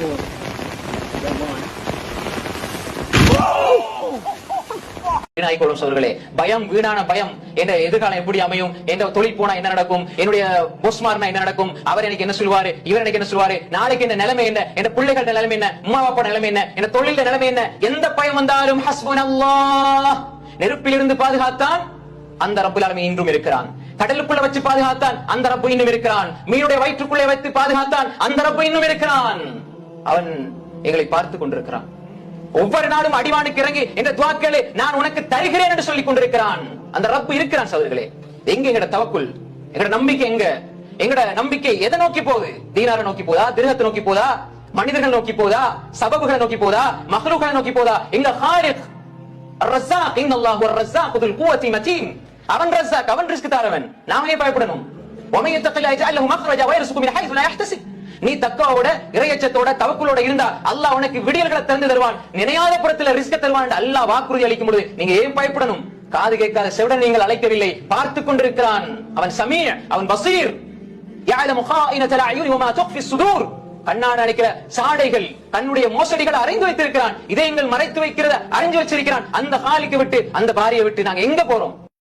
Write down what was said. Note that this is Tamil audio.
door. That line. சோர்களே பயம் வீணான பயம். என்ற எதிர்காலம் எப்படி அமையும்? என்ற தொழில் போனா என்ன நடக்கும்? என்னுடைய boss மாறினா என்ன நடக்கும்? அவர் எனக்கு என்ன சொல்வாரு? இவர் எனக்கு என்ன சொல்வாரு? நாளைக்கு என்ன நிலைமை என்ன? என் பிள்ளைகளோட நிலைமை என்ன? அம்மா அப்பா நிலைமை என்ன? என் தொழில நிலைமை என்ன? எந்த பயம் வந்தாலும் ஹஸ்பன் அல்லாஹ் நெருப்பிலிருந்து பாதுகாத்தான் அந்த ரப்புலாலுமே இன்றும் இருக்கிறான். கடலுக்குள்ள வச்சு பாதுகாத்தான் அந்த ரப்பு இன்னும் இருக்கிறான். மீனுடைய வயிற்றுக்குள்ளே வைத்து பாதுகாத்தான் அந்த ரப்பு இன்னும் இருக்கிறான். அவன் எங்களை பார்த்து கொண்டிருக்கிறான் ஒவ்வொரு நாளும் அடிவானுக்கு இறங்கி என்ற துவாக்களே நான் உனக்கு தருகிறேன் என்று சொல்லிக் கொண்டிருக்கிறான் அந்த ரப்பு இருக்கிறான் சகோதரர்களே எங்க எங்கட தவக்குள் எங்கட நம்பிக்கை எங்க எங்கட நம்பிக்கை எதை நோக்கி போகுது தீனாரை நோக்கி போதா திருகத்தை நோக்கி போதா மனிதர்கள் நோக்கி போதா சபபுகளை நோக்கி போதா மஹ்லூக்களை நோக்கி போதா எங்க ஹாலிக் الرزاق ان الله هو الرزاق ذو القوه متين அவன் ரஸாக் அவன் ரிஸ்க் தரவன் நாம ஏன் பயப்படணும் ومن يتق الله يجعل له مخرجا ويرزقه من حيث لا يحتسب நீ தக்காவோட இறையச்சத்தோட தவக்குளோட இருந்தா அல்லாஹ் உனக்கு விடியல்களை திறந்து தருவான். நினையாத புறத்துல ரிஸ்க தருவான் அல்லாஹ் வாக்குறுதி அளிக்கும் பொழுது நீங்க ஏன் பயப்படணும்? காது கேட்காத செவிடன் நீங்கள் அழைக்கவில்லை. பார்த்து கொண்டிருக்கிறான். அவன் சமீர் அவன் பசீர். கண்ணான் அழைக்கிற சாடைகள் தன்னுடைய மோசடிகளை அறிந்து வைத்திருக்கிறான். இதயங்கள் மறைத்து வைக்கிறத அறிஞ்சு வச்சிருக்கிறான். அந்த காலிக்கு விட்டு அந்த பாரியை விட்டு நாங்க எங்க போறோம்?